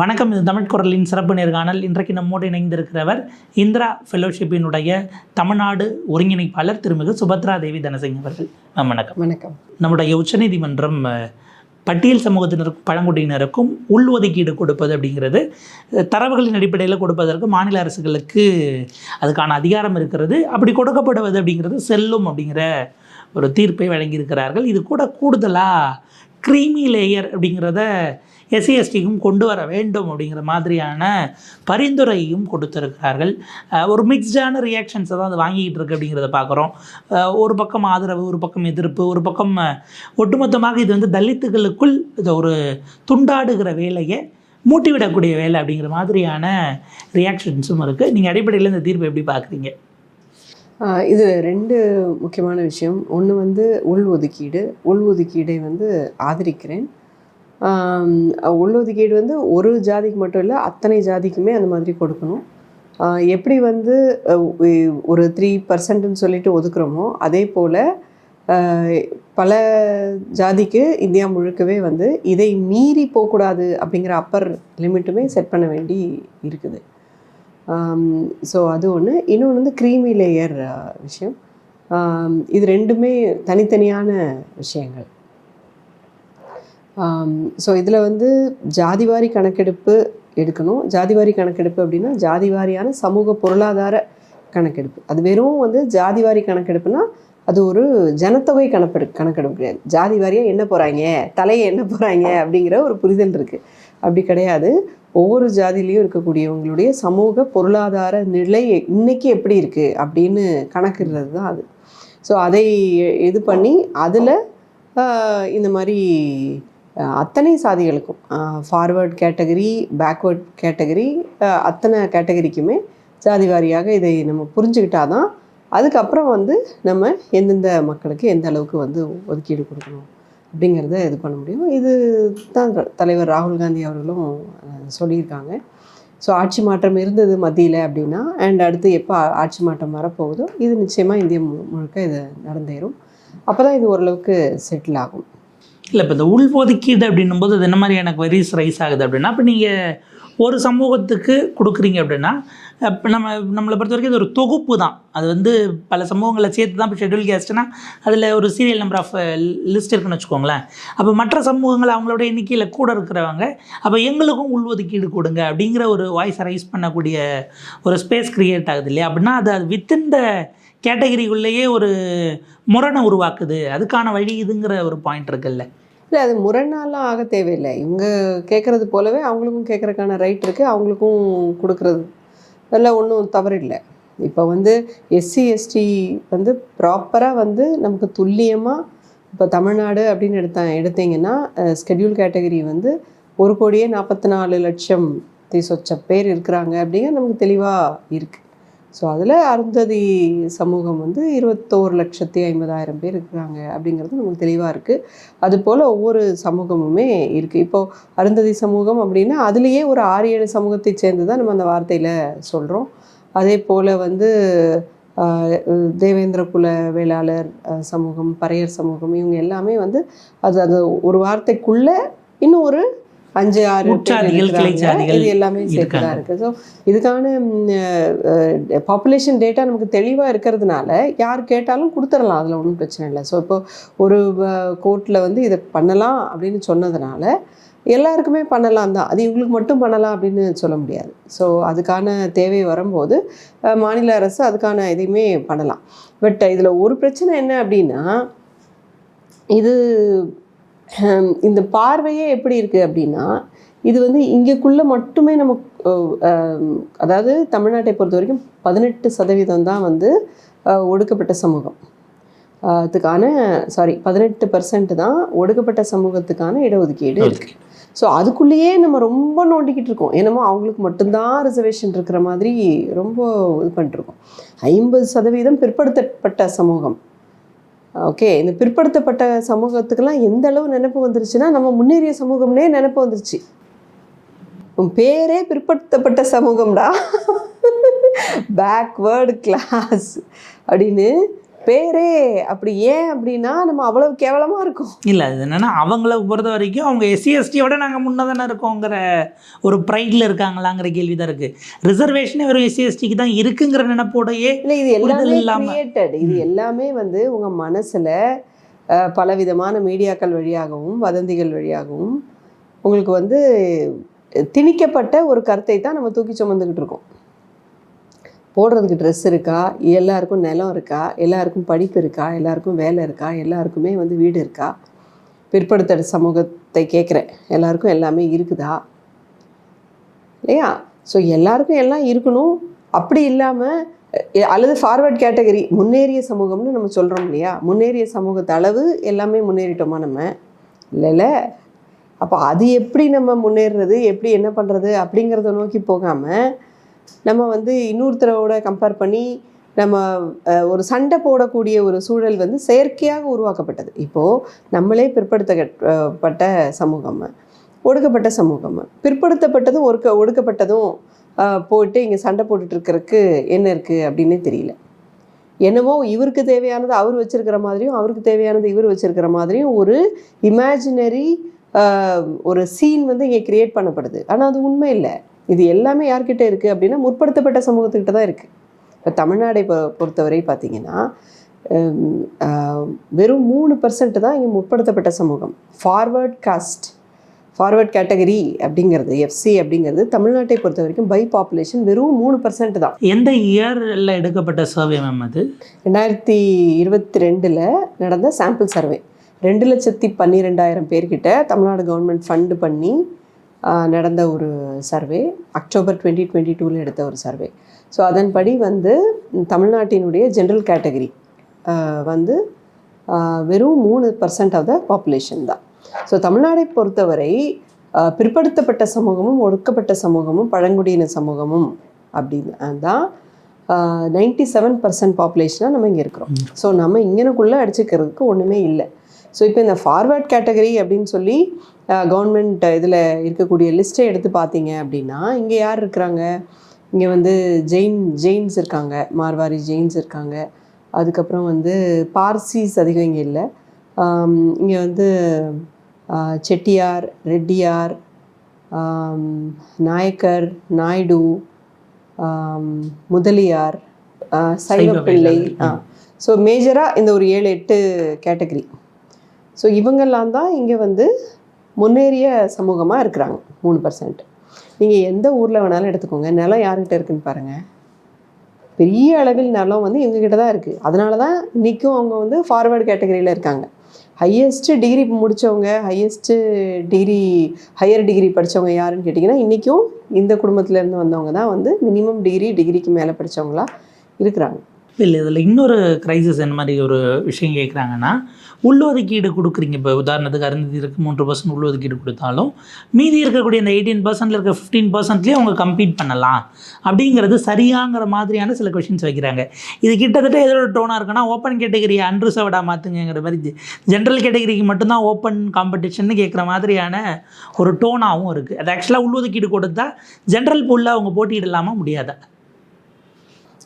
வணக்கம் இது தமிழ் குரலின் சிறப்பு நேர்காணல். இன்றைக்கு நம்மோடு இணைந்திருக்கிறவர் இந்திரா ஃபெலோஷிப்பினுடைய தமிழ்நாடு ஒருங்கிணைப்பாளர் திருமிகு சுபத்ரா தேவி தனசிங் அவர்கள். வணக்கம். வணக்கம். நம்முடைய உச்சநீதிமன்றம் பட்டியல் சமூகத்தினருக்கும் பழங்குடியினருக்கும் உள்ஒதுக்கீடு கொடுப்பது அப்படிங்கிறது தரவுகளின் அடிப்படையில் கொடுப்பதற்கு மாநில அரசுகளுக்கு அதுக்கான அதிகாரம் இருக்கிறது. அப்படி கொடுக்கப்படுவது அப்படிங்கிறது செல்லும் அப்படிங்கிற ஒரு தீர்ப்பை வழங்கியிருக்கிறார்கள். இது கூட கூடுதலாக க்ரீமி லேயர் அப்படிங்கிறத எஸ்சி எஸ்டிக்கும் கொண்டு வர வேண்டும் அப்படிங்கிற மாதிரியான பரிந்துரையும் கொடுத்துருக்கிறார்கள். ஒரு மிக்ஸ்டான ரியாக்ஷன்ஸை தான் அது வாங்கிக்கிட்டு இருக்கு அப்படிங்கிறத பார்க்குறோம். ஒரு பக்கம் ஆதரவு ஒரு பக்கம் எதிர்ப்பு ஒரு பக்கம் ஒட்டுமொத்தமாக இது வந்து தலித்துகளுக்குள் இதை ஒரு துண்டாடுகிற வேலையை மூட்டிவிடக்கூடிய வேலை அப்படிங்கிற மாதிரியான ரியாக்ஷன்ஸும் இருக்குது நீங்கள் அடிப்படையில் இந்த தீர்ப்பை எப்படி பார்க்குறீங்க? இது ரெண்டு முக்கியமான விஷயம். ஒன்று வந்து உள் ஒதுக்கீடு உள் ஒதுக்கீடை வந்து ஆதரிக்கிறேன். உள்ளொதுக்கீடு வந்து ஒரு ஜாதிக்கு மட்டும் இல்லை அத்தனை ஜாதிக்குமே அந்த மாதிரி கொடுக்கணும். எப்படி வந்து ஒரு த்ரீ பர்சன்ட்னு சொல்லிட்டு ஒதுக்குறோமோ அதே போல் பல ஜாதிக்கு இந்தியா முழுக்கவே வந்து இதை மீறி போகக்கூடாது அப்படிங்கிற அப்பர் லிமிட்டுமே செட் பண்ண வேண்டி இருக்குது. ஸோ அது ஒன்று இன்னொன்று வந்து க்ரீமி லேயர் விஷயம். இது ரெண்டுமே தனித்தனியான விஷயங்கள். ஸோ இதில் வந்து ஜாதிவாரி கணக்கெடுப்பு எடுக்கணும். ஜாதிவாரி கணக்கெடுப்பு அப்படின்னா ஜாதிவாரியான சமூக பொருளாதார கணக்கெடுப்பு. அது வெறும் வந்து ஜாதிவாரி கணக்கெடுப்புனா அது ஒரு ஜனத்தொகை கணக்கெடு கணக்கெடுப்பு கிடையாது. ஜாதி வாரியாக என்ன போகிறாங்க தலையை என்ன போகிறாங்க அப்படிங்கிற ஒரு புரிதல் இருக்குது அப்படி கிடையாது. ஒவ்வொரு ஜாதியிலையும் இருக்கக்கூடியவங்களுடைய சமூக பொருளாதார நிலை இன்னைக்கு எப்படி இருக்குது அப்படின்னு கணக்கிடுறது தான் அது. ஸோ அதை இது பண்ணி அதில் இந்த மாதிரி அத்தனை சாதிகளுக்கும் ஃபார்வர்ட் கேட்டகரி பேக்வேர்ட் கேட்டகரி அத்தனை கேட்டகரிக்குமே ஜாதி வாரியாக இதை நம்ம புரிஞ்சுக்கிட்டாதான் அதுக்கப்புறம் வந்து நம்ம எந்தெந்த மக்களுக்கு எந்த அளவுக்கு வந்து ஒதுக்கீடு கொடுக்கணும் அப்படிங்கிறத இது பண்ண முடியும். இது தான் தலைவர் ராகுல் காந்தி அவர்களும் சொல்லியிருக்காங்க. ஸோ ஆட்சி மாற்றம் இருந்தது மத்தியில் அப்படின்னா அண்ட் அடுத்து எப்போ ஆட்சி மாற்றம் வரப்போகுதோ இது நிச்சயமாக இந்தியா மு முழுக்க இது நடந்தேறும். அப்போ தான் இது ஓரளவுக்கு செட்டில் ஆகும். இல்லை இப்போ இந்த உள்ஒதுக்கீடு அப்படின்னும் போது அது என்ன மாதிரி எனக்கு வெரிஸ் ரைஸ் ஆகுது அப்படின்னா இப்போ நீங்கள் ஒரு சமூகத்துக்கு கொடுக்குறீங்க அப்படின்னா இப்போ நம்ம நம்மளை பொறுத்த வரைக்கும் இது ஒரு தொகுப்பு தான். அது வந்து பல சமூகங்களை சேர்த்து தான் இப்போ ஷெட்யூல் கேஸ்ட்னா அதில் ஒரு சீரியல் நம்பர் ஆஃப் லிஸ்ட் இருக்குன்னு வச்சுக்கோங்களேன். அப்போ மற்ற சமூகங்கள் அவங்களோட எண்ணிக்கையில் கூட இருக்கிறவங்க அப்போ எங்களுக்கும் உள்ஒதுக்கீடு கொடுங்க அப்படிங்கிற ஒரு வாய்ஸ் ரைஸ் பண்ணக்கூடிய ஒரு ஸ்பேஸ் க்ரியேட் ஆகுது இல்லையா? அப்படின்னா அது அது வித்தின் த கேட்டகரிக்குள்ளேயே ஒரு முரணை உருவாக்குது. அதுக்கான வழி இதுங்கிற ஒரு பாயிண்ட் இருக்குல்ல. இல்லை அது முரணாலாம் ஆக தேவையில்லை. இவங்க கேட்குறது போலவே அவங்களுக்கும் கேட்குறதுக்கான ரைட் இருக்குது அவங்களுக்கும் கொடுக்குறது. அதெல்லாம் ஒன்றும் தவறில்லை. இப்போ வந்து எஸ்சி எஸ்டி வந்து ப்ராப்பராக வந்து நமக்கு துல்லியமாக இப்போ தமிழ்நாடு அப்படின்னு எடுத்த எடுத்தீங்கன்னா ஸ்கெடியூல் கேட்டகரி வந்து ஒரு கோடியே நாற்பத்தி நாலு லட்சம் சொச்ச பேர் இருக்கிறாங்க அப்படிங்கிற நமக்கு தெளிவாக இருக்குது ஸோ அதில் அருந்ததி சமூகம் வந்து இருபத்தோரு லட்சத்தி ஐம்பதாயிரம் பேர் இருக்கிறாங்க அப்படிங்கிறது நமக்கு தெளிவாக இருக்குது அதுபோல் ஒவ்வொரு சமூகமுமே இருக்குது இப்போது அருந்ததி சமூகம் அப்படின்னா அதுலேயே ஒரு ஆறு ஏழு சமூகத்தை சேர்ந்து தான் நம்ம அந்த வார்த்தையில் சொல்கிறோம் அதே போல் வந்து தேவேந்திர குல வேளாளர் சமூகம் பறையர் சமூகம் இவங்க எல்லாமே வந்து அது அது ஒரு வார்த்தைக்குள்ளே இன்னும் ஒரு அஞ்சு ஆறு உட்சாதிகள். கிளைச்சாதிகள் இது எல்லாமே சேர்த்து தான் இருக்குது ஸோ இதுக்கான பாப்புலேஷன் டேட்டா நமக்கு தெளிவாக இருக்கிறதுனால யார் கேட்டாலும் கொடுத்துடலாம். அதில் ஒன்றும் பிரச்சனை இல்லை. ஸோ இப்போ ஒரு கோர்ட்டில் வந்து இதை பண்ணலாம் அப்படின்னு சொன்னதுனால எல்லாருக்குமே பண்ணலாம் தான். அது இவங்களுக்கு மட்டும் பண்ணலாம் அப்படின்னு சொல்ல முடியாது. ஸோ அதுக்கான தேவை வரும்போது மாநில அரசு அதுக்கான இதையுமே பண்ணலாம். பட் இதில் ஒரு பிரச்சனை என்ன அப்படின்னா இது இந்த பார்வையே எப்படி இருக்குது அப்படின்னா இது வந்து இங்கேக்குள்ளே மட்டுமே நம்ம அதாவது தமிழ்நாட்டை பொறுத்த வரைக்கும் பதினெட்டு சதவீதம் தான் வந்து ஒடுக்கப்பட்ட சமூகம். அதுக்கான சாரி பதினெட்டு பர்சன்ட் தான் ஒடுக்கப்பட்ட சமூகத்துக்கான இடஒதுக்கீடு இருக்கு. ஸோ அதுக்குள்ளேயே நம்ம ரொம்ப நோண்டிக்கிட்டு இருக்கோம். என்னமோ அவங்களுக்கு மட்டும்தான் ரிசர்வேஷன் இருக்கிற மாதிரி ரொம்ப இது பண்ணிட்டுருக்கோம் ஐம்பது சதவீதம் பிற்படுத்தப்பட்ட சமூகம். ஓகே இந்த பிற்படுத்தப்பட்ட சமூகத்துக்கெல்லாம் எந்த அளவு நினப்பு வந்துருச்சுன்னா நம்ம முன்னேறிய சமூகம்னே நினைப்பு வந்துருச்சு. உன் பேரே பிற்படுத்தப்பட்ட சமூகம்டா. பேக்வேர்டு கிளாஸ் அப்படின்னு பேரே அப்படி ஏன் அப்படின்னா நம்ம அவ்வளவு கேவலமா இருக்கும். இல்லை அது என்னென்னா அவங்கள பொறுத்த வரைக்கும் அவங்க எஸ்சி எஸ்டியோட நாங்கள் முன்ன தானே இருக்கோங்கிற ஒரு ப்ரைடில் இருக்காங்களாங்கிற கேள்வி தான் இருக்குது ரிசர்வேஷனே வெறும் எஸ்சி எஸ்டிக்கு தான் இருக்குங்கிற நினைப்போடையே இல்லை இது எல்லாமே கிரியேட்டட் இது எல்லாமே வந்து உங்க மனசுல பலவிதமான மீடியாக்கள் வழியாகவும் வதந்திகள் வழியாகவும் உங்களுக்கு வந்து திணிக்கப்பட்ட ஒரு கருத்தை தான் நம்ம தூக்கி சுமந்துக்கிட்டு இருக்கோம். போடுறதுக்கு ட்ரெஸ் இருக்கா? எல்லாருக்கும் நிலம் இருக்கா? எல்லாருக்கும் படிப்பு இருக்கா? எல்லாருக்கும் வேலை இருக்கா? எல்லாருக்குமே வந்து வீடு இருக்கா? பிற்படுத்த சமூகத்தை கேட்குறேன். எல்லாருக்கும் எல்லாமே இருக்குதா? இல்லையா? ஸோ எல்லாருக்கும் எல்லாம் இருக்கணும். அப்படி இல்லாமல் அல்லது ஃபார்வர்ட் கேட்டகரி முன்னேறிய சமூகம்னு நம்ம சொல்கிறோம் இல்லையா? முன்னேறிய சமூகத்து அளவு எல்லாமே முன்னேறிட்டோமா நம்ம? இல்லைல்ல அப்போ அது எப்படி நம்ம முன்னேறுறது? எப்படி என்ன பண்ணுறது அப்படிங்கிறத நோக்கி போகாமல் நம்ம வந்து இன்னொருத்தரோட கம்பேர் பண்ணி நம்ம அஹ், ஒரு சண்டை போடக்கூடிய ஒரு சூழல் வந்து செயற்கையாக உருவாக்கப்பட்டது. இப்போது நம்மளே பிற்படுத்தப்பட்ட சமூகம் ஒடுக்கப்பட்ட சமூகம் பிற்படுத்தப்பட்டதும் ஒடுக்க ஒடுக்கப்பட்டதும் போயிட்டு இங்கே சண்டை போட்டுட்டு இருக்கிறதுக்கு என்ன இருக்குது அப்படின்னே தெரியல. என்னவோ இவருக்கு தேவையானது அவர் வச்சிருக்கிற மாதிரியும் அவருக்கு தேவையானது இவர் வச்சிருக்கிற மாதிரியும் ஒரு இமேஜினரி ஒரு சீன் வந்து இங்கே கிரியேட் பண்ணப்படுது. ஆனால் அது உண்மை இல்லை. இது எல்லாமே யார்கிட்ட இருக்குது அப்படின்னா முற்படுத்தப்பட்ட சமூகத்துக்கிட்ட தான் இருக்குது இப்போ தமிழ்நாடை பொறுத்தவரை பார்த்தீங்கன்னா வெறும் மூணு பர்சன்ட் தான் இங்கே முற்படுத்தப்பட்ட சமூகம். ஃபார்வர்ட் காஸ்ட் ஃபார்வர்ட் கேட்டகரி அப்படிங்கிறது எஃப்சி அப்படிங்கிறது தமிழ்நாட்டை பொறுத்த வரைக்கும் பை பாப்புலேஷன் வெறும் மூணு பர்சன்ட் தான். எந்த இயரில் எடுக்கப்பட்ட சர்வே மேம் அது? ரெண்டாயிரத்தி இருபத்தி ரெண்டில் நடந்த சாம்பிள் சர்வே ரெண்டு லட்சத்தி பன்னிரெண்டாயிரம் பேர்கிட்ட தமிழ்நாடு கவர்மெண்ட் ஃபண்டு பண்ணி நடந்த ஒரு சர்வே அக்டோபர் டுவெண்ட்டி டுவெண்ட்டி டூவில் எடுத்த ஒரு சர்வே. ஸோ அதன்படி வந்து தமிழ்நாட்டினுடைய ஜென்ரல் கேட்டகரி வந்து வெறும் மூணு பர்சன்ட் ஆஃப் த பாப்புலேஷன் தான். ஸோ தமிழ்நாடை பொறுத்தவரை பிற்படுத்தப்பட்ட சமூகமும் ஒடுக்கப்பட்ட சமூகமும் பழங்குடியின சமூகமும் அப்படின்னு தான் நைன்டி செவன் பர்சன்ட் பாப்புலேஷனாக நம்ம இங்கே இருக்கிறோம். ஸோ நம்ம இங்கனக்குள்ளே அடிச்சுக்கிறதுக்கு ஒன்றுமே இல்லை. ஸோ இப்போ இந்த ஃபார்வர்ட் கேட்டகரி அப்படின்னு சொல்லி கவர்மெண்ட் இதில் இருக்கக்கூடிய லிஸ்ட்டை எடுத்து பார்த்தீங்க அப்படின்னா இங்கே யார் இருக்கிறாங்க? இங்கே வந்து ஜெயின் ஜெயின்ஸ் இருக்காங்க. மார்வாரி ஜெயின்ஸ் இருக்காங்க. அதுக்கப்புறம் வந்து பார்சிஸ் அதிகம் இங்கே இல்லை. இங்கே வந்து செட்டியார் ரெட்டியார் நாயக்கர் நாயுடு முதலியார் சைவப்பிள்ளை ஆ. ஸோ மேஜராக இந்த ஒரு ஏழு எட்டு கேட்டகரி ஸோ இவங்கெல்லாம் தான் இங்கே வந்து முன்னேறிய சமூகமாக இருக்கிறாங்க மூணு பர்சன்ட் நீங்கள் எந்த ஊரில் வேணாலும் எடுத்துக்கோங்க. நிலம் யார்கிட்ட இருக்குன்னு பாருங்கள் பெரிய அளவில் நிலம் வந்து எங்ககிட்ட தான் இருக்குது அதனால தான் இன்றைக்கும் அவங்க வந்து ஃபார்வேர்டு கேட்டகரியில் இருக்காங்க. ஹையஸ்ட்டு டிகிரி முடித்தவங்க ஹையஸ்ட்டு டிகிரி ஹையர் டிகிரி படித்தவங்க யாருன்னு கேட்டிங்கன்னா இன்றைக்கும் இந்த குடும்பத்துலேருந்து வந்தவங்க தான் வந்து மினிமம் டிகிரி டிகிரிக்கு மேலே படித்தவங்களா இருக்கிறாங்க. இல்லை இதில் இன்னொரு கிரைசிஸ் என்ன மாதிரி ஒரு விஷயம் கேட்குறாங்கன்னா உள்ளொதுக்கீடு கொடுக்குறீங்க. இப்போ உதாரணத்துக்கு அருந்ததிற்கு மூன்று பர்சன்ட் உள்ளொதுக்கீடு கொடுத்தாலும் மீதி இருக்கக்கூடிய இந்த எயிட்டீன் பர்சன்டில் இருக்க ஃபிஃப்டீன் பர்சன்ட்லேயே அவங்க கம்ப்ளீட் பண்ணலாம். அப்படிங்கிறது சரியாங்கிற மாதிரியான சில கொஷின்ஸ் வைக்கிறாங்க. இது கிட்டத்தட்ட எதோட டோனாக இருக்குன்னா ஓப்பன் கேட்டகரி அன்ரிசர்வ்டாக மாற்றுங்கிற மாதிரி ஜென்ரல் கேட்டகரிக்கு மட்டும்தான் ஓப்பன் காம்படிஷன் கேட்குற மாதிரியான ஒரு டோனாகவும் இருக்குது அது ஆக்சுவலாக உள்ளொதுக்கீடு கொடுத்தா ஜென்ரல் பூலில் அவங்க போட்டியிடலாமா? முடியாதா?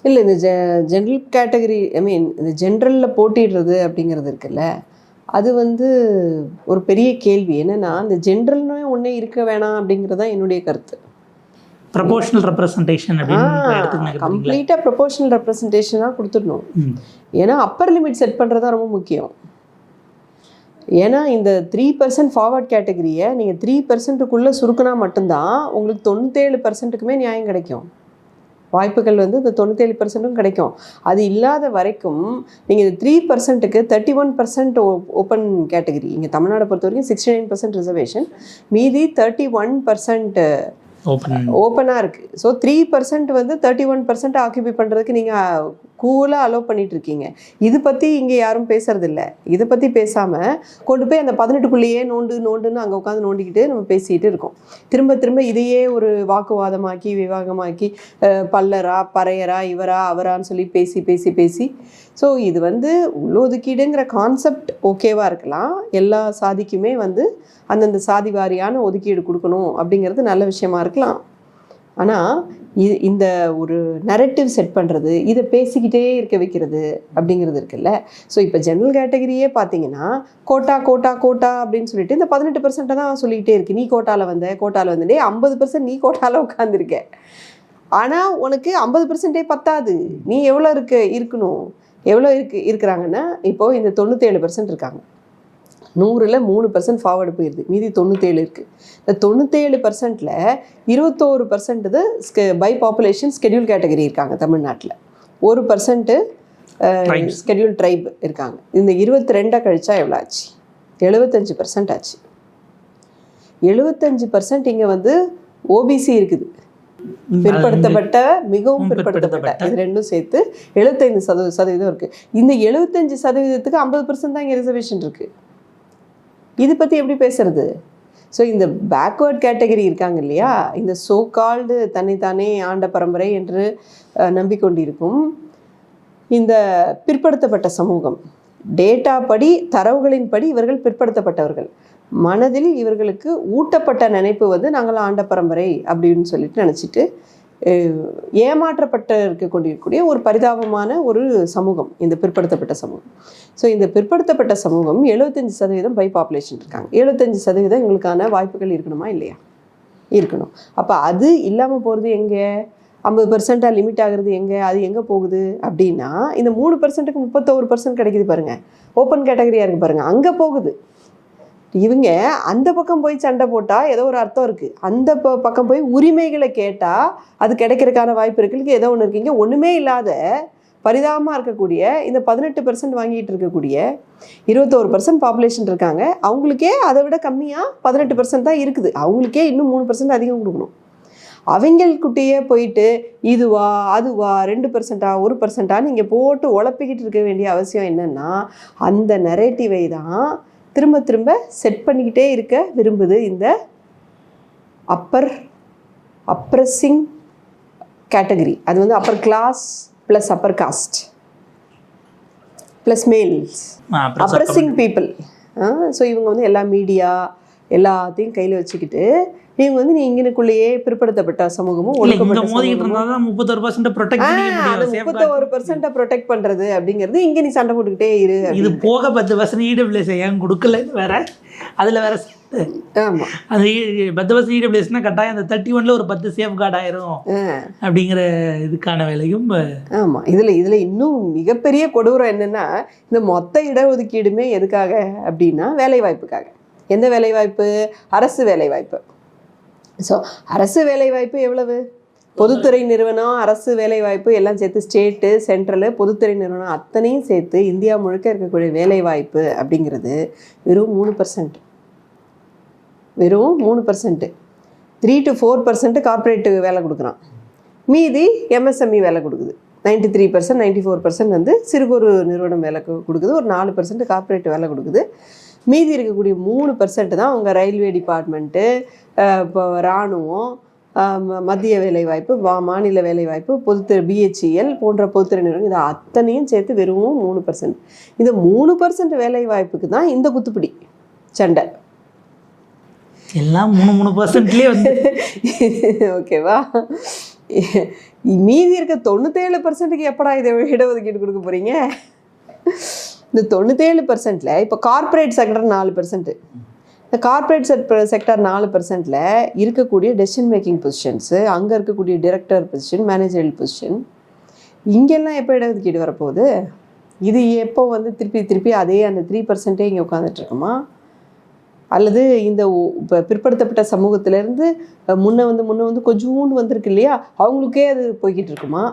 இல்லை இந்த ஜெ ஜென்ரல் கேட்டகரி ஐ மீன் இந்த ஜென்ரலில் போட்டிடுறது அப்படிங்கிறது இருக்குல்ல அது வந்து ஒரு பெரிய கேள்வி. என்னென்னா இந்த ஜென்ரல்னு ஒன்றே இருக்க வேணாம் அப்படிங்கிறது தான் என்னுடைய கருத்து. ப்ரொபோஷனல் ரெப்ரசன்டேஷன் கம்ப்ளீட்டாக ப்ரொபோஷனல் ரெப்ரசன்டேஷனாக கொடுத்துடணும். ஏன்னா அப்பர் லிமிட் செட் பண்ணுறது தான் ரொம்ப முக்கியம். ஏன்னா இந்த த்ரீ பர்சன்ட் ஃபார்வர்ட் கேட்டகரியை நீங்கள் த்ரீ பர்சன்ட்டுக்குள்ளே சுருக்கினா மட்டும்தான் உங்களுக்கு தொண்ணூற்றேழு பர்சன்ட்டுக்குமே நியாயம் கிடைக்கும். வாய்ப்புகள் வந்து இந்த தொண்ணூத்தேழு பர்சன்ட்டும் கிடைக்கும். அது இல்லாத வரைக்கும் நீங்கள் இந்த த்ரீ பர்சன்ட்டுக்கு thirty one percent open category இங்கே தமிழ்நாடு பொறுத்த வரைக்கும் சிக்ஸ்டி நைன் பர்சன்ட் ரிசர்வேஷன் மீதி தேர்ட்டி ஒன் பர்சன்ட் ஓப்பனாக இருக்குது ஸோ த்ரீ பர்சன்ட் வந்து தேர்ட்டி ஒன் பர்சன்ட் ஆக்கியபை பண்ணுறதுக்கு நீங்கள் கூலாக அலோவ் பண்ணிட்டு இருக்கீங்க இது பற்றி இங்கே யாரும் பேசுறதில்ல. இதை பற்றி பேசாமல் கொண்டு போய் அந்த பதினெட்டுக்குள்ளேயே நோண்டு நோண்டுன்னு அங்கே உட்காந்து நோண்டிக்கிட்டு நம்ம பேசிக்கிட்டு இருக்கோம். திரும்ப திரும்ப இதையே ஒரு வாக்குவாதமாக்கி விவாகமாக்கி பல்லரா பறையரா இவரா அவரான்னு சொல்லி பேசி பேசி பேசி. ஸோ இது வந்து உள்ளொதுக்கீடுங்கிற கான்செப்ட் ஓகேவாக இருக்கலாம். எல்லா சாதிக்குமே வந்து அந்தந்த சாதி வாரியான ஒதுக்கீடு கொடுக்கணும் அப்படிங்கிறது நல்ல விஷயமா இருக்கலாம். ஆனால் இது இந்த ஒரு நரேட்டிவ் செட் பண்ணுறது இதை பேசிக்கிட்டே இருக்க வைக்கிறது அப்படிங்கிறது இருக்குல்ல. ஸோ இப்போ ஜென்ரல் கேட்டகரியே பார்த்தீங்கன்னா கோட்டா கோட்டா கோட்டா அப்படின்னு சொல்லிட்டு இந்த பதினெட்டு பர்சன்ட்டை தான் சொல்லிக்கிட்டே இருக்கு. நீ கோட்டாவில் வந்த கோட்டாவில் வந்துட்டே ஐம்பது பர்சன்ட் நீ கோட்டாவில் உட்காந்துருக்க ஆனால் உனக்கு ஐம்பது பர்சன்டே பத்தாது. நீ எவ்வளோ இருக்க இருக்கணும். எவ்வளோ இருக்கு இருக்கிறாங்கன்னா இப்போது இந்த தொண்ணூற்றேழு பர்சன்ட் இருக்காங்க. நூறில் மூணு பர்சன்ட் ஃபார்வர்டு போயிடுது மீதி தொண்ணூற்றேழு இருக்குது இந்த தொண்ணூற்றேழு பர்சன்ட்டில் இருபத்தோரு பர்சன்ட் இது பை பாப்புலேஷன் ஸ்கெடியூல் கேட்டகரி இருக்காங்க தமிழ்நாட்டில். ஒரு பர்சன்ட்டு. ஸ்கெடியூல் ட்ரைப் இருக்காங்க. இந்த இருபத்தி ரெண்டை கழிச்சா எவ்வளோ ஆச்சு? எழுபத்தஞ்சு பர்சன்ட் ஆச்சு. எழுபத்தஞ்சு பர்சன்ட் இங்கே வந்து ஓபிசி இருக்குது. பிற்படுத்தப்பட்ட மிகவும் பிற்படுத்தப்பட்ட. இது ரெண்டும் சேர்த்து எழுபத்தைந்து சதவீத சதவீதம் இருக்கு. இந்த எழுபத்தஞ்சு சதவீதத்துக்கு ஐம்பது பர்சன்ட் தான் இங்கே ரிசர்வேஷன் இருக்கு. இது பற்றி எப்படி பேசுறது? ஸோ இந்த பேக்வேர்ட் கேட்டகரி இருக்காங்க இல்லையா? இந்த சோ கால்டு தன்னைத்தானே ஆண்ட பரம்பரை என்று நம்பிக்கொண்டிருக்கும் இந்த பிற்படுத்தப்பட்ட சமூகம். டேட்டா படி தரவுகளின் படி இவர்கள் பிற்படுத்தப்பட்டவர்கள். மனதில் இவர்களுக்கு ஊட்டப்பட்ட நினைப்பு வந்து நாங்கள் ஆண்ட பரம்பரை அப்படின்னு சொல்லிட்டு நினச்சிட்டு ஏமாற்றப்பட்ட இருக்க கொண்டிருக்கக்கூடிய ஒரு பரிதாபமான ஒரு சமூகம் இந்த பிற்படுத்தப்பட்ட சமூகம். ஸோ இந்த பிற்படுத்தப்பட்ட சமூகம் எழுபத்தஞ்சு சதவீதம் பை பாப்புலேஷன் இருக்காங்க. எழுபத்தஞ்சு சதவீதம் எங்களுக்கான வாய்ப்புகள் இருக்கணுமா இல்லையா? இருக்கணும். அப்போ அது இல்லாமல் போகிறது எங்கே? ஐம்பது பர்சண்ட்டாக லிமிட் ஆகுறது எங்கே? அது எங்கே போகுது? அப்படின்னா இந்த மூணு பர்சன்ட்டுக்கு முப்பத்தோரு பர்சன்ட் கிடைக்குது பாருங்கள் ஓப்பன் கேட்டகரியாக இருக்குது பாருங்கள் அங்கே போகுது. இவங்க அந்த பக்கம் போய் சண்டை போட்டால் ஏதோ ஒரு அர்த்தம் இருக்குது அந்த ப- பக்கம் போய் உரிமைகளை கேட்டால் அது கிடைக்கிறதுக்கான வாய்ப்பு இருக்குது ஏதோ ஒன்று இருக்கீங்க ஒன்றுமே இல்லாத பரிதாபமாக இருக்கக்கூடிய இந்த பதினெட்டு பர்சன்ட் வாங்கிட்டு இருக்கக்கூடிய இருபத்தோரு பர்சன்ட் பாப்புலேஷன் இருக்காங்க. அவங்களுக்கே அதை விட கம்மியாக பதினெட்டு பர்சன்ட் தான் இருக்குது. அவங்களுக்கே இன்னும் மூணு பர்சன்ட் அதிகம் கொடுக்கணும். அவங்களுக்குட்டேயே போயிட்டு இதுவா அதுவா ரெண்டு பர்சன்டா ஒரு பர்சன்டா நீங்கள் போட்டு உழப்பிக்கிட்டு இருக்க வேண்டிய அவசியம் என்னன்னா அந்த நெரேட்டிவை தான் திரும்ப திரும்ப செட் பண்ணிக்கிட்டே இருக்க விரும்புது இந்த அப்பர் அப்ரஸிங் கேட்டகரி அது வந்து upper class plus upper caste plus males oppressing people so இவங்க வந்து எல்லா மீடியா எல்லாத்தையும் கையில் வச்சுக்கிட்டு இவங்க வந்து நீ இங்கனுக்குள்ளேயே பிற்படுத்தப்பட்ட சமூகமும் முப்பத்தொரு பர்சன்ட் ப்ரொடெக்ட் பண்றது அப்படிங்கிறது இங்க நீ சண்டை போட்டுக்கிட்டே இரு இது போக பத்து பர்சன்ட் இடபிள்யூஎஸ் ஏன் கொடுக்கலன்னு வேற. அதுல வேற. ஆமா. அந்த இ- பத்து பர்சன்ட் இடபிள்யூஎஸ்னா கட்டாயம் அந்த தேர்ட்டி ஒன்ல ஒரு பத்து சேஃப் கார்டு ஆயிரும் அப்படிங்கிற இதுக்கான வேலையும் ஆமா. இதுல இதுல இன்னும் மிகப்பெரிய கொடூரம் என்னன்னா இந்த மொத்த இடஒதுக்கீடுமே எதுக்காக அப்படின்னா வேலை வாய்ப்புக்காக எந்த வேலை வாய்ப்பு அரசு வேலை வாய்ப்பு ஸோ அரசு வேலை வாய்ப்பு எவ்வளவு? பொதுத்துறை நிறுவனம் அரசு வேலை வாய்ப்பு எல்லாம் சேர்த்து ஸ்டேட்டு சென்ட்ரலு பொதுத்துறை நிறுவனம் அத்தனையும் சேர்த்து இந்தியா முழுக்க இருக்கக்கூடிய வேலை வாய்ப்பு அப்படிங்கிறது வெறும் மூணு பர்சன்ட் வெறும் மூணு percent three to four percent corporate வேலை கொடுக்குறான். மீதி எம்எஸ்எம்இ வேலை கொடுக்குது. Ninety three percent ninety four percent வந்து சிறு குறு நிறுவனம் வேலை கொடுக்குது. ஒரு நாலு பர்சன்ட் கார்பரேட் வேலை கொடுக்குது. மீதி இருக்கக்கூடிய மூணு பர்சன்ட் தான் அவங்க ரயில்வே டிபார்ட்மெண்ட்டு இப்போ இராணுவம் மத்திய வேலைவாய்ப்பு வா மாநில வேலைவாய்ப்பு பொதுத்துறை பிஹெச்இஎல் போன்ற பொதுத்துறை நிறுவனம் இது அத்தனையும் சேர்த்து வெறும் மூணு பர்சன்ட் இந்த மூணு பர்சன்ட் வேலை வாய்ப்புக்கு தான் இந்த குத்துப்பிடி சண்டை. எல்லாம் மூணு மூணு பர்சன்ட்லயே வந்து. ஓகேவா மீதி இருக்க தொண்ணூத்தேழு பர்சன்ட்டுக்கு எப்படா இதை இடஒதுக்கீடு கொடுக்க போறீங்க? இந்த தொண்ணூத்தேழு பர்சன்ட்ல இப்போ கார்ப்பரேட் செக்டர் நாலு பர்சன்ட் இந்த கார்ப்பரேட் செக்டர் நாலு பர்சன்ட்ல இருக்கக்கூடிய டெசிஷன் மேக்கிங் பொசிஷன்ஸு அங்கே இருக்கக்கூடிய டிரெக்டர் பொசிஷன் மேனேஜரல் பொசிஷன் இங்கெல்லாம் எப்போ இடஒதுக்கீடு வரப்போகுது? இது எப்போ வந்து திருப்பி திருப்பி அதே அந்த த்ரீ பர்சன்ட்டே இங்கே உட்காந்துட்டு இருக்குமா அல்லது இந்த இப்போ பிற்படுத்தப்பட்ட சமூகத்திலேருந்து முன்னே வந்து முன்னே வந்து கொஞ்சோண்டு வந்திருக்கு இல்லையா? அவங்களுக்கே அது போய்கிட்டு இருக்குமா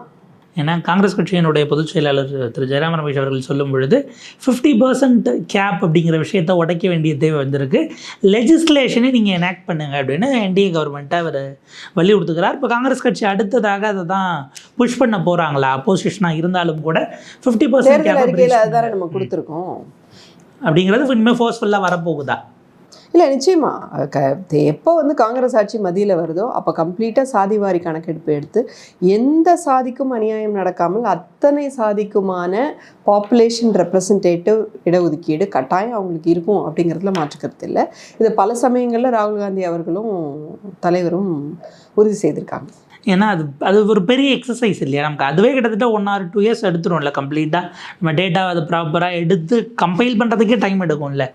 ஏன்னா காங்கிரஸ் கட்சியினுடைய பொதுச் செயலாளர் திரு ஜெயராம ரமேஷ் அவர்கள் சொல்லும் பொழுது ஃபிஃப்டி பர்சன்ட் கேப் அப்படிங்கிற விஷயத்தை உடைக்க வேண்டிய தேவை வந்திருக்கு. லெஜிஸ்லேஷனை நீங்கள் எனாக்ட் பண்ணுங்க அப்படின்னு என்டிஏ கவர்மெண்ட்டை அவர் வலியுறுத்துகிறார். இப்போ காங்கிரஸ் கட்சி அடுத்ததாக அதை தான் புஷ் பண்ண போகிறாங்களா அப்போசிஷனாக இருந்தாலும் கூட ஃபிஃப்டி பர்சன்ட் அதுதானே நம்ம கொடுத்துருக்கோம். அப்படிங்கிறது இனிமேல் ஃபோர்ஸ்ஃபுல்லாக வரப்போகுதா? இல்லை நிச்சயமாக க எப்போ வந்து காங்கிரஸ் ஆட்சி மதியில் வருதோ அப்போ கம்ப்ளீட்டாக சாதிவாரி கணக்கெடுப்பு எடுத்து எந்த சாதிக்கும் அநியாயம் நடக்காமல் அத்தனை சாதிக்குமான பாப்புலேஷன் ரெப்ரசன்டேட்டிவ் இடஒதுக்கீடு கட்டாயம் அவங்களுக்கு இருக்கும் அப்படிங்கிறதுல மாற்றுக்கிறது இல்லை. இது பல சமயங்களில் ராகுல் காந்தி அவர்களும் தலைவரும் உறுதி செய்திருக்காங்க. ஏன்னா அது அது ஒரு பெரிய எக்ஸசைஸ் இல்லையா? நமக்கு அதுவே கிட்டத்தட்ட ஒன் ஆர் டூ இயர்ஸ் எடுத்துரும்ல கம்ப்ளீட்டாக நம்ம டேட்டா அதை ப்ராப்பராக எடுத்து கம்பைல் பண்ணுறதுக்கே டைம் எடுக்கும்ல.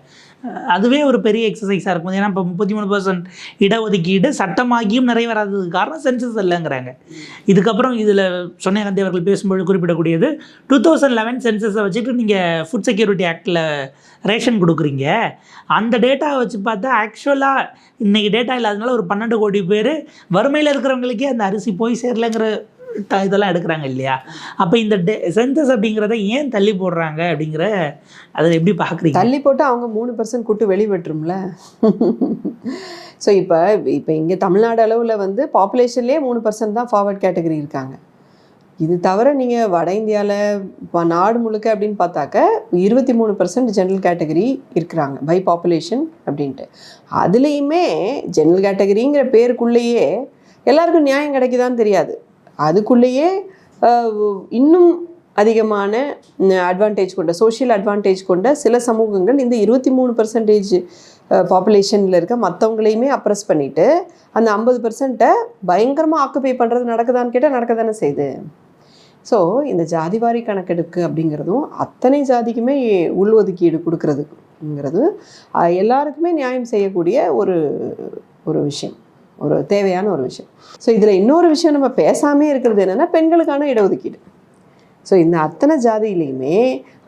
அதுவே ஒரு பெரிய எக்ஸசைஸாக இருக்கும். ஏன்னா இப்போ முப்பத்தி மூணு பர்சன்ட் இடஒதுக்கீடு சட்டமாகியும் நிறைவேறாததுக்கு காரணம் சென்சஸ் இல்லைங்கிறாங்க. இதுக்கப்புறம் இதில் சொன்ன அவர்கள் பேசும்போது குறிப்பிடக்கூடியது டூ தௌசண்ட் லெவன் சென்சஸை வச்சுட்டு நீங்கள் ஃபுட் செக்யூரிட்டி ஆக்டில் ரேஷன் கொடுக்குறீங்க. அந்த டேட்டாவை வச்சு பார்த்தா ஆக்சுவலாக இன்றைக்கி டேட்டா இல்லாதனால ஒரு பன்னெண்டு கோடி பேர் வறுமையில் இருக்கிறவங்களுக்கே அந்த அரிசி போய் சேரலைங்கிற இதெல்லாம் எடுக்கிறாங்க இல்லையா? அப்போ இந்த டெ சென்சஸ் அப்படிங்கிறத ஏன் தள்ளி போடுறாங்க அப்படிங்கிற அதை எப்படி பார்க்குறீங்க தள்ளி போட்டு அவங்க மூணு பர்சன்ட் கூட்டு வெளிவிட்டுரும்ல? ஸோ இப்போ இப்போ இங்கே தமிழ்நாடு அளவில் வந்து பாப்புலேஷன்லேயே மூணு பர்சன்ட் தான் ஃபார்வர்ட் கேட்டகரி இருக்காங்க. இது தவிர நீங்கள் வட இந்தியாவில் நாடு முழுக்க அப்படின்னு பார்த்தாக்க இருபத்தி மூணு பர்சன்ட் ஜென்ரல் கேட்டகரி இருக்கிறாங்க பை பாப்புலேஷன் அப்படின்ட்டு. அதுலேயுமே ஜென்ரல் கேட்டகரிங்கிற பேருக்குள்ளேயே எல்லாருக்கும் நியாயம் கிடைக்குதான்னு தெரியாது. அதுக்குள்ளேயே இன்னும் அதிகமான அட்வான்டேஜ் கொண்ட சோஷியல் அட்வான்டேஜ் கொண்ட சில சமூகங்கள் இந்த இருபத்தி மூணு பர்சன்டேஜ் பாப்புலேஷனில் இருக்க மற்றவங்களையுமே அப்ரஸ் பண்ணிவிட்டு அந்த ஐம்பது பர்சன்ட்டை பயங்கரமாக ஆக்குபை பண்ணுறது நடக்குதான்னு கேட்டால் நடக்க தானே செய்யுது ஸோ இந்த ஜாதிவாரி கணக்கெடுப்பு அப்படிங்கிறதும் அத்தனை ஜாதிக்குமே உள்ஒதுக்கீடு கொடுக்கறதுங்கிறது எல்லாருக்குமே நியாயம் செய்யக்கூடிய ஒரு ஒரு விஷயம். ஒரு தேவையான ஒரு விஷயம். ஸோ இதில் இன்னொரு விஷயம் நம்ம பேசாமே இருக்கிறது என்னென்னா பெண்களுக்கான இடஒதுக்கீடு. ஸோ இந்த அத்தனை ஜாதியிலையுமே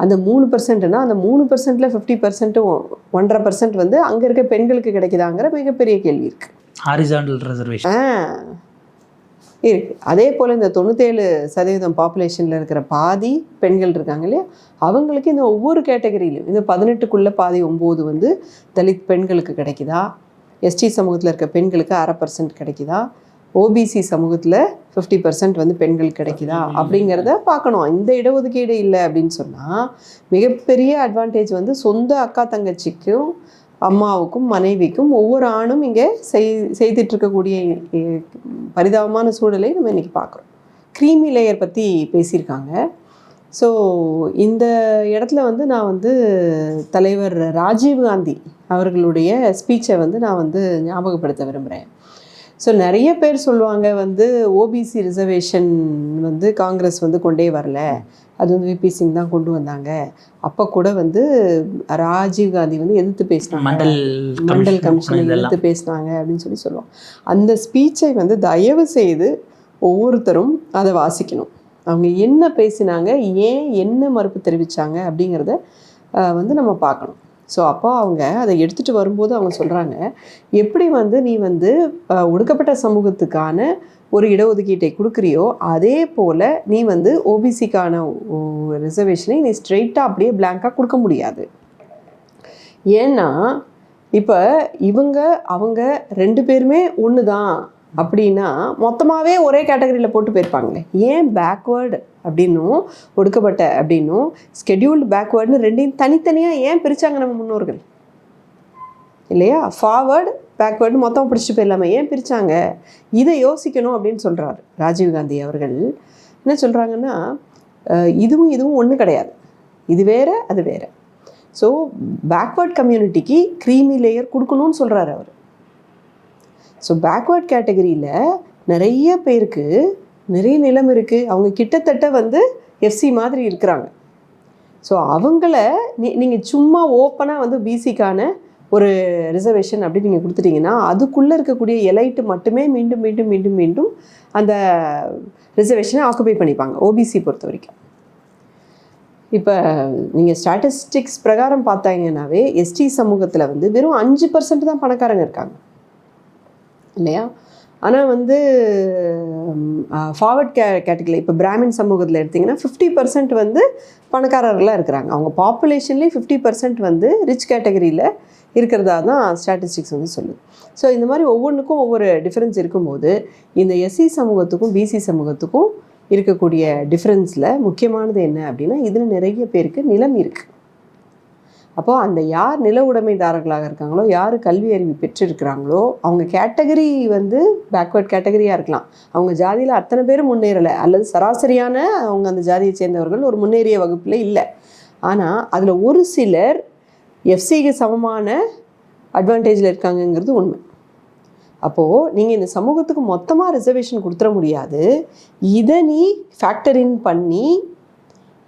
அந்த மூணு பர்சன்ட்னா அந்த மூணு பர்சன்ட்டில் ஃபிஃப்டி பர்சன்ட்டும் ஒன்றரை பர்சன்ட் வந்து அங்கே இருக்க பெண்களுக்கு கிடைக்குதாங்கிற மிகப்பெரிய கேள்வி இருக்குது ஹாரிசாண்டல் ரிசர்வேஷன் அதே போல் இந்த தொண்ணூத்தேழு சதவீதம் பாப்புலேஷனில் இருக்கிற பாதி பெண்கள் இருக்காங்க இல்லையா? அவங்களுக்கு இந்த ஒவ்வொரு கேட்டகரியிலும் இந்த பதினெட்டுக்குள்ளே பாதி ஒம்பது வந்து தலித் பெண்களுக்கு கிடைக்குதா? எஸ்டி சமூகத்தில் இருக்க பெண்களுக்கு அரை பர்சன்ட் கிடைக்குதா? ஓபிசி சமூகத்தில் ஃபிஃப்டி பர்சன்ட் வந்து பெண்கள் கிடைக்குதா? அப்படிங்கிறத பார்க்கணும். இந்த இடஒதுக்கீடு இல்லை அப்படின்னு சொன்னால் மிகப்பெரிய அட்வான்டேஜ் வந்து சொந்த அக்கா தங்கச்சிக்கும் அம்மாவுக்கும் மனைவிக்கும் ஒவ்வொரு ஆணும் இங்கே செய் எ- பரிதாபமான சூழலை நம்ம இன்னைக்கு பார்க்குறோம். க்ரீமி லேயர் பற்றி பேசியிருக்காங்க. ஸோ இந்த இடத்துல வந்து நான் வந்து தலைவர் ராஜீவ் காந்தி அவர்களுடைய ஸ்பீச்சை வந்து நான் வந்து ஞாபகப்படுத்த விரும்புகிறேன் ஸோ நிறைய பேர் சொல்லுவாங்க வந்து ஓபிசி ரிசர்வேஷன் வந்து காங்கிரஸ் வந்து கொண்டே வரல. அது வந்து விபி சிங் தான் கொண்டு வந்தாங்க. அப்போ கூட வந்து ராஜீவ் காந்தி வந்து எதிர்த்து பேசினாங்க. மண்டல் மண்டல் கமிஷன் எதிர்த்து பேசினாங்க அப்படின்னு சொல்லி சொல்லுவோம் அந்த ஸ்பீச்சை வந்து தயவு செய்து ஒவ்வொருத்தரும் அதை வாசிக்கணும். அவங்க என்ன பேசினாங்க ஏன் என்ன மறுப்பு தெரிவித்தாங்க அப்படிங்கிறத வந்து நம்ம பார்க்கணும். ஸோ அப்போ அவங்க அதை எடுத்துகிட்டு வரும்போது அவங்க சொல்கிறாங்க எப்படி வந்து நீ வந்து ஒடுக்கப்பட்ட சமூகத்துக்கான ஒரு இடஒதுக்கீட்டை கொடுக்குறியோ அதே போல் நீ வந்து ஓபிசிக்கான ரிசர்வேஷனை நீ ஸ்ட்ரெயிட்டாக அப்படியே பிளாங்காக கொடுக்க முடியாது. ஏன்னா இப்போ இவங்க அவங்க ரெண்டு பேருமே ஒன்று தான் அப்படின்னா மொத்தமாகவே ஒரே கேட்டகரியில் போட்டு போயிருப்பாங்களே. ஏன் பேக்வேர்டு அப்படின்னும் ஒடுக்கப்பட்ட அப்படின்னும் ஸ்கெடியூல்டு பேக்வேர்டுன்னு ரெண்டையும் தனித்தனியாக ஏன் பிரித்தாங்க நம்ம முன்னோர்கள்? இல்லையா? ஃபார்வர்டு பேக்வேர்டு மொத்தம் பிடிச்சிட்டு போயிடலாமா. ஏன் பிரித்தாங்க இதை யோசிக்கணும் அப்படின்னு சொல்கிறார் ராஜீவ்காந்தி அவர்கள். என்ன சொல்கிறாங்கன்னா இதுவும் இதுவும் ஒன்றும் கிடையாது. இது வேறு அது வேற. ஸோ பேக்வேர்ட் கம்யூனிட்டிக்கு க்ரீமி லேயர் கொடுக்கணும்னு சொல்கிறார் அவர். ஸோ பேக்வேர்ட் கேட்டகரியில் நிறைய பேருக்கு நிறைய நிலம் இருக்குது அவங்க கிட்டத்தட்ட வந்து எஃப்சி மாதிரி இருக்கிறாங்க. ஸோ அவங்கள நீ நீங்கள் சும்மா ஓப்பனாக வந்து பிசிக்கான ஒரு ரிசர்வேஷன் அப்படி நீங்கள் கொடுத்துட்டீங்கன்னா அதுக்குள்ளே இருக்கக்கூடிய எலைட்டு மட்டுமே மீண்டும் மீண்டும் மீண்டும் மீண்டும் அந்த ரிசர்வேஷனை ஆக்குபை பண்ணிப்பாங்க ஓபிசி பொறுத்த வரைக்கும். இப்போ நீங்கள் ஸ்டாட்டிஸ்டிக்ஸ் பிரகாரம் பார்த்தாங்கன்னாவே எஸ்டி சமூகத்தில் வந்து வெறும் அஞ்சு பர்சன்ட் தான் பணக்காரங்க இருக்காங்க. இல்லையா? ஆனால் வந்து ஃபார்வர்ட் கே கேட்டகரி இப்போ பிராமின் சமூகத்தில் எடுத்திங்கன்னா ஃபிஃப்டி பர்சன்ட் வந்து பணக்காரர்களாக இருக்கிறாங்க. அவங்க பாப்புலேஷன்லேயே ஃபிஃப்டி பர்சன்ட் வந்து ரிச் கேட்டகரியில் இருக்கிறதா தான் ஸ்டாட்டிஸ்டிக்ஸ் வந்து சொல்லுது. ஸோ இந்த மாதிரி ஒவ்வொன்றுக்கும் ஒவ்வொரு டிஃப்ரென்ஸ் இருக்கும்போது இந்த எஸ்சி சமூகத்துக்கும் பிசி சமூகத்துக்கும் இருக்கக்கூடிய டிஃப்ரென்ஸில் முக்கியமானது என்ன அப்படின்னா இதில் நிறைய பேருக்கு நிலம் இருக்குது அப்போது அந்த யார் நில உடைமைதாரர்களாக இருக்காங்களோ யார் கல்வி அறிவு பெற்றிருக்கிறாங்களோ அவங்க கேட்டகரி வந்து பேக்வேர்ட் கேட்டகரியாக இருக்கலாம். அவங்க ஜாதியில் அத்தனை பேரும் முன்னேறலை அல்லது சராசரியான அவங்க அந்த ஜாதியை சேர்ந்தவர்கள் ஒரு முன்னேறிய வகுப்பில் இல்லை. ஆனால் அதில் ஒரு சிலர் எஃப்சிக்கு சமமான அட்வான்டேஜில் இருக்காங்கங்கிறது உண்மை. அப்போது நீங்கள் இந்த சமூகத்துக்கு மொத்தமாக ரிசர்வேஷன் கொடுத்துட முடியாது. இதை நீ ஃபேக்டர் இன் பண்ணி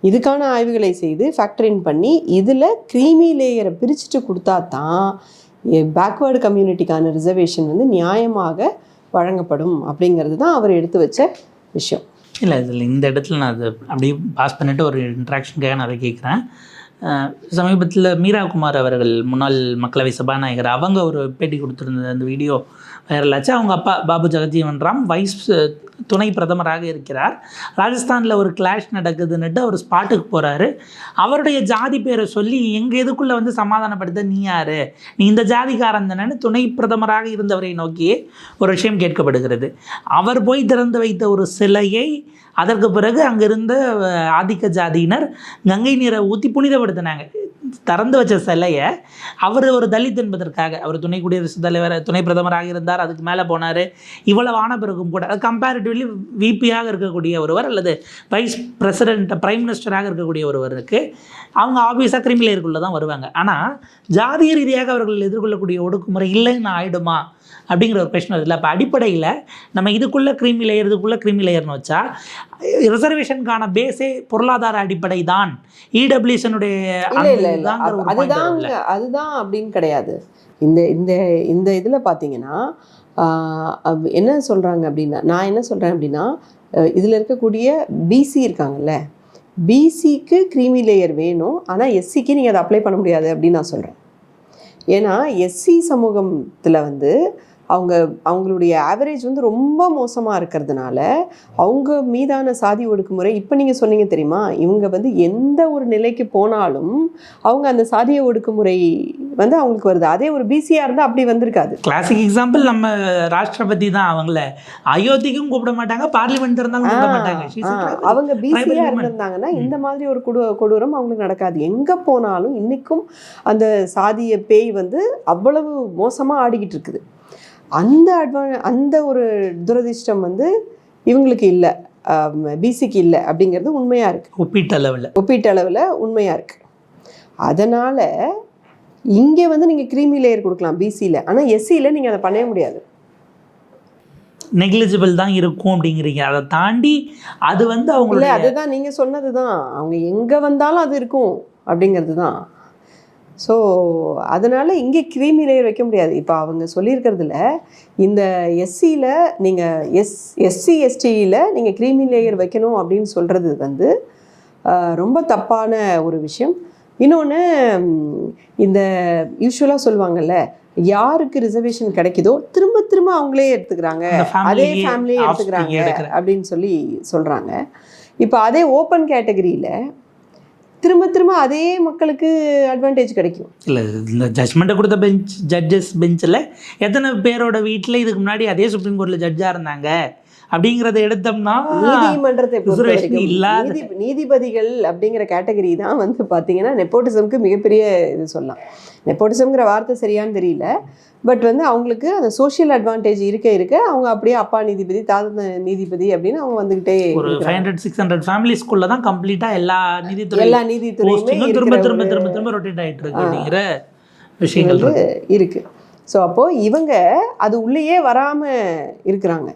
இதுக்கான ஆய்வுகளை செய்து ஃபேக்டரின் பண்ணி இதில் க்ரீமி லேயரை பிரிச்சுட்டு கொடுத்தா தான் பேக்வேர்டு கம்யூனிட்டிக்கான ரிசர்வேஷன் வந்து நியாயமாக வழங்கப்படும் அப்படிங்கிறது தான் அவர் எடுத்து வச்ச விஷயம். இல்லை இதில் இந்த இடத்துல நான் அதை அப்படியே பாஸ் பண்ணிவிட்டு ஒரு இன்ட்ராக்ஷனுக்காக நான் அதை கேட்குறேன் சமீபத்தில் மீராகுமார் அவர்கள் முன்னாள் மக்களவை சபாநாயகர் அவங்க ஒரு பேட்டி கொடுத்துருந்த அந்த வீடியோ வைரலாச்சு அவங்க அப்பா பாபு ஜெகஜீவன் ராம் வைஸ் துணை பிரதமராக இருக்கிறார். ராஜஸ்தானில் ஒரு கிளாஷ் நடக்குதுன்னுட்டு அவர் ஸ்பாட்டுக்கு போகிறாரு அவருடைய ஜாதி பேரை சொல்லி எங்கள் இதுக்குள்ளே வந்து சமாதானப்படுத்த? நீ யார்? நீ இந்த ஜாதிக்காரன் தானேன்னு துணை பிரதமராக இருந்தவரை நோக்கி ஒரு விஷயம் கேட்கப்படுகிறது. அவர் போய் திறந்து வைத்த ஒரு சிலையை அதற்கு பிறகு அங்கிருந்த ஆதிக்க ஜாதியினர் கங்கை நீரை ஊற்றி புனிதப்படுத்தினாங்க. திறந்து வச்ச சிலையை அவர் ஒரு தலித் என்பதற்காக அவர் துணை குடியரசுத் தலைவர் துணை பிரதமராக இருந்தார் அதுக்கு மேலே போனார். இவ்வளவு ஆன பிறகும் கூட அது கம்பேரிட்டிவ்லி விபியாக இருக்கக்கூடிய ஒருவர் அல்லது வைஸ் பிரசிடென்ட் பிரைம் மினிஸ்டராக இருக்கக்கூடிய ஒருவருக்கு அவங்க ஆஃபீஸாக கிரிமிலேயருக்குள்ளே தான் வருவாங்க. ஆனால் ஜாதிய ரீதியாக அவர்கள் எதிர்கொள்ளக்கூடிய ஒடுக்குமுறை இல்லைன்னு ஆயிடுமா? அப்படிங்கிற ஒரு கொஷின் வருதுல்ல அப்போ அடிப்படையில் நம்ம இதுக்குள்ளே கிரீமி லேயர் இதுக்குள்ளே கிரீமி லேயர்னு வச்சா ரிசர்வேஷனுக்கான பேஸே பொருளாதார அடிப்படை தான் இடபிள்யூஷனுடைய அதுதான் அதுதான் அப்படின்னு கிடையாது. இந்த இந்த இந்த இதில் பார்த்தீங்கன்னா என்ன சொல்கிறாங்க அப்படின்னா நான் என்ன சொல்கிறேன் அப்படின்னா இதில் இருக்கக்கூடிய பிசி இருக்காங்கல்ல பிசிக்கு க்ரீமி லேயர் வேணும். ஆனால் எஸ்சிக்கு நீங்கள் அதை அப்ளை பண்ண முடியாது அப்படின்னு நான் சொல்கிறேன் ஏன்னா எஸ்சி சமூகத்தில் வந்து அவங்க அவங்களுடைய ஆவரேஜ் வந்து ரொம்ப மோசமாக இருக்கிறதுனால அவங்க மீதான சாதி ஒடுக்குமுறை இப்போ நீங்கள் சொன்னீங்க தெரியுமா? இவங்க வந்து எந்த ஒரு நிலைக்கு போனாலும் அவங்க அந்த சாதிய ஒடுக்குமுறை வந்து அவங்களுக்கு வருது. அதே ஒரு பிசியாக இருந்தால் அப்படி வந்திருக்காது. கிளாசிக் எக்ஸாம்பிள் நம்ம ராஷ்டிரபதி தான் அவங்கள. அயோத்திக்கும் கூப்பிட மாட்டாங்க பார்லிமெண்ட் இருந்தாலும் கூப்பிட மாட்டாங்க. அவங்க பிசியாக. இருந்திருந்தாங்கன்னா இந்த மாதிரி ஒரு கொடு கொடூரம் அவங்களுக்கு நடக்காது. எங்கே போனாலும் இன்னைக்கும் அந்த சாதிய பேய் வந்து அவ்வளவு மோசமாக ஆடிக்கிட்டு இருக்குது. அந்த அட்வா அந்த ஒரு துரதிர்ஷ்டம் வந்து இவங்களுக்கு இல்லை. பிசிக்கு இல்லை அப்படிங்கிறது உண்மையாக இருக்குது ஒப்பீட்டளவில். ஒப்பீட்டளவில் உண்மையாக இருக்குது அதனால் இங்கே வந்து நீங்கள் க்ரீமி லேயர் கொடுக்கலாம் பிசியில் ஆனால் எஸ்சியில் நீங்கள் அதை பண்ணவே முடியாது. நெக்லிஜிபிள் தான் இருக்கும் அப்படிங்கிறீங்க. அதை தாண்டி அது வந்து அவங்களுடைய அதுதான் நீங்கள் சொன்னது தான் அவங்க எங்கே வந்தாலும் அது இருக்கும் அப்படிங்கிறது தான் ஸோ அதனால் இங்கே கிரீமி லேயர் வைக்க முடியாது. இப்போ அவங்க சொல்லியிருக்கிறதுல இந்த எஸ்சியில் நீங்கள் எஸ் எஸ்சி எஸ்டியில் நீங்கள் கிரீமி லேயர் வைக்கணும் அப்படின்னு சொல்கிறது வந்து ரொம்ப தப்பான ஒரு விஷயம். இன்னொன்று இந்த யூஸ்வலாக சொல்லுவாங்கல்ல யாருக்கு ரிசர்வேஷன் கிடைக்குதோ திரும்ப திரும்ப அவங்களே எடுத்துக்கிறாங்க. அதே ஃபேமிலியே எடுத்துக்கிறாங்க அப்படின்னு சொல்லி சொல்கிறாங்க இப்போ அதே ஓப்பன் கேட்டகரியில் திரும்ப திரும்ப அதே மக்களுக்கு அட்வான்டேஜ் கிடைக்கும். இல்லை இந்த ஜட்மெண்ட்டை கொடுத்த பெஞ்ச் ஜட்ஜஸ் பெஞ்சில் எத்தனை பேரோட வீட்டில் இதுக்கு முன்னாடி அதே சுப்ரீம் கோர்ட்டில் ஜட்ஜாக இருந்தாங்க? அப்படிங்கிறத எடுத்தோம்னா நீதிமன்றத்தை இல்லாத நீதி நீதிபதிகள் அப்படிங்கிற கேட்டகரி தான் வந்து பார்த்தீங்கன்னா நெப்போட்டிசம்க்கு மிகப்பெரிய இது சொல்லலாம். நெப்போட்டிசம்ங்கிற வார்த்தை சரியான்னு தெரியல. பட் வந்து அவங்களுக்கு அந்த சோஷியல் அட்வான்டேஜ் இருக்க இருக்க அவங்க அப்படியே அப்பா நீதிபதி தாத்தா நீதிபதி அப்படின்னு அவங்க வந்துக்கிட்டே ஒரு ஃபைவ் ஹண்ட்ரட் சிக்ஸ் ஹண்ட்ரட் ஃபேமிலிஸ்குள்ளே தான் கம்ப்ளீட்டாக எல்லா நீதித்துறை எல்லா நீதித்துறையுமே திரும்ப திரும்ப திரும்ப திரும்ப ரொட்டேட் ஆகிட்டு இருக்கு அப்படிங்கிற விஷயங்கள் இருக்கு. இருக்கு. ஸோ அப்போது இவங்க அது உள்ளேயே வராமல் இருக்கிறாங்க.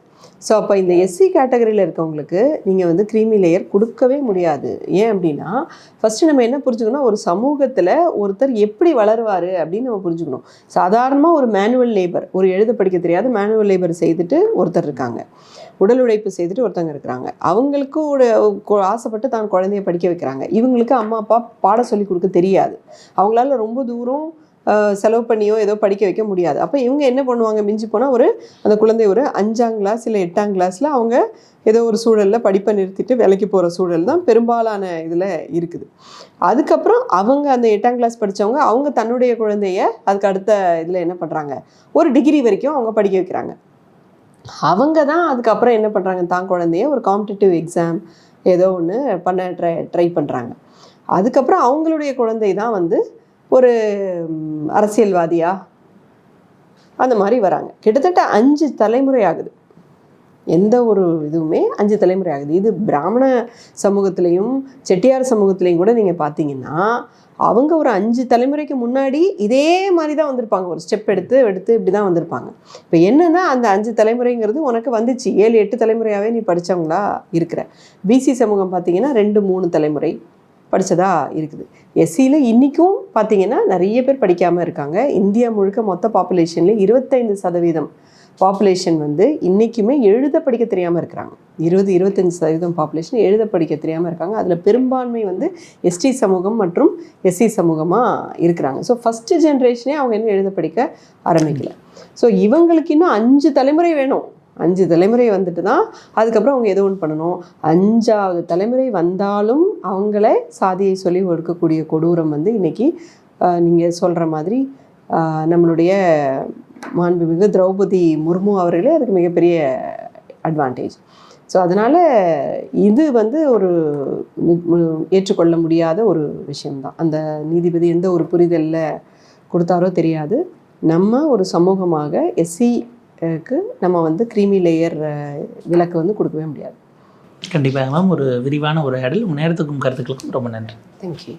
ஸோ அப்போ இந்த எஸ்சி கேட்டகரியில் இருக்கவங்களுக்கு நீங்கள் வந்து க்ரீமி லேயர் கொடுக்கவே முடியாது. ஏன் அப்படின்னா ஃபஸ்ட்டு நம்ம என்ன புரிஞ்சுக்கணும்? ஒரு சமூகத்தில் ஒருத்தர் எப்படி வளருவார் அப்படின்னு நம்ம புரிஞ்சுக்கணும். சாதாரணமாக ஒரு மேனுவல் லேபர் ஒரு எழுத படிக்க தெரியாத மேனுவல் லேபர் செய்துட்டு ஒருத்தர் இருக்காங்க. உடல் உழைப்பு செய்துட்டு ஒருத்தவங்க இருக்கிறாங்க. அவங்களுக்கு ஒரு ஆசைப்பட்டு தான் குழந்தைய படிக்க வைக்கிறாங்க. இவங்களுக்கு அம்மா அப்பா பாடம் சொல்லி கொடுக்க தெரியாது. அவங்களால ரொம்ப தூரம் செலவு பண்ணியோ ஏதோ படிக்க வைக்க முடியாது. அப்போ இவங்க என்ன பண்ணுவாங்க? மிஞ்சி போனால் ஒரு அந்த குழந்தை ஒரு அஞ்சாம் கிளாஸ் இல்லை எட்டாம் கிளாஸில் அவங்க ஏதோ ஒரு சூழலில் படிப்பை நிறுத்திட்டு வேலைக்கு போகிற சூழல் தான் பெரும்பாலான இதில் இருக்குது. அதுக்கப்புறம் அவங்க அந்த எட்டாம் கிளாஸ் படித்தவங்க அவங்க தன்னுடைய குழந்தைய அதுக்கு அடுத்த இதில் என்ன பண்ணுறாங்க ஒரு டிகிரி வரைக்கும் அவங்க படிக்க வைக்கிறாங்க. அவங்க தான் அதுக்கப்புறம் என்ன பண்ணுறாங்க தான் குழந்தைய ஒரு காம்படிட்டிவ் எக்ஸாம் ஏதோ ஒன்று பண்ண ட்ரை ட்ரை பண்ணுறாங்க அதுக்கப்புறம் அவங்களுடைய குழந்தை தான் வந்து ஒரு அரசியல்வாதியா? அந்த மாதிரி வராங்க. கிட்டத்தட்ட அஞ்சு தலைமுறை ஆகுது. எந்த ஒரு இதுவுமே அஞ்சு தலைமுறை ஆகுது. இது பிராமண சமூகத்திலையும் செட்டியார் சமூகத்திலையும் கூட நீங்கள் பார்த்தீங்கன்னா அவங்க ஒரு அஞ்சு தலைமுறைக்கு முன்னாடி இதே மாதிரி தான் வந்திருப்பாங்க. ஒரு ஸ்டெப் எடுத்து எடுத்து இப்படி தான் வந்திருப்பாங்க. இப்போ என்னன்னா அந்த அஞ்சு தலைமுறைங்கிறது உனக்கு வந்துச்சு. ஏழு எட்டு தலைமுறையாகவே நீ படிச்சவங்களா இருக்கிற. பிசி சமூகம் பார்த்தீங்கன்னா ரெண்டு மூணு தலைமுறை படித்ததாக இருக்குது. எஸ்சியில் இன்றைக்கும் பார்த்தீங்கன்னா நிறைய பேர் படிக்காமல் இருக்காங்க. இந்தியா முழுக்க மொத்த பாப்புலேஷன்லேயே இருபத்தைந்து சதவீதம் பாப்புலேஷன் வந்து இன்றைக்குமே எழுத படிக்க தெரியாமல் இருக்கிறாங்க. இருபது இருபத்தஞ்சு சதவீதம் பாப்புலேஷன் எழுத படிக்க தெரியாமல் இருக்காங்க. அதில் பெரும்பான்மை வந்து எஸ்டி சமூகம் மற்றும் எஸ்சி சமூகமாக இருக்கிறாங்க. ஸோ ஃபஸ்ட்டு ஜென்ரேஷனே அவங்க இன்னும் எழுத படிக்க ஆரம்பிக்கல. ஸோ இவங்களுக்கு இன்னும் அஞ்சு தலைமுறை வேணும். அஞ்சு தலைமுறை வந்துட்டு தான் அதுக்கப்புறம் அவங்க எது ஒன்று பண்ணணும். அஞ்சாவது தலைமுறை வந்தாலும் அவங்கள சாதியை சொல்லி ஒடுக்கக்கூடிய கொடூரம் வந்து இன்றைக்கி நீங்கள் சொல்கிற மாதிரி நம்மளுடைய மாண்புமிகு திரௌபதி முர்மு அவர்களே அதுக்கு மிகப்பெரிய அட்வான்டேஜ் ஸோ அதனால் இது வந்து ஒரு ஏற்றுக்கொள்ள முடியாத ஒரு விஷயம்தான். அந்த நீதிபதி எந்த ஒரு புரிதலில் கொடுத்தாரோ தெரியாது. நம்ம ஒரு சமூகமாக எஸ்சிக்கு நம்ம வந்து கிரீமி லேயர் விலக்கு வந்து கொடுக்கவே முடியாது. கண்டிப்பாக மேம் ஒரு விரிவான உரையாடல். உங்கள் நேரத்துக்கும் கருத்துக்களுக்கும் ரொம்ப நன்றி. தேங்க்யூ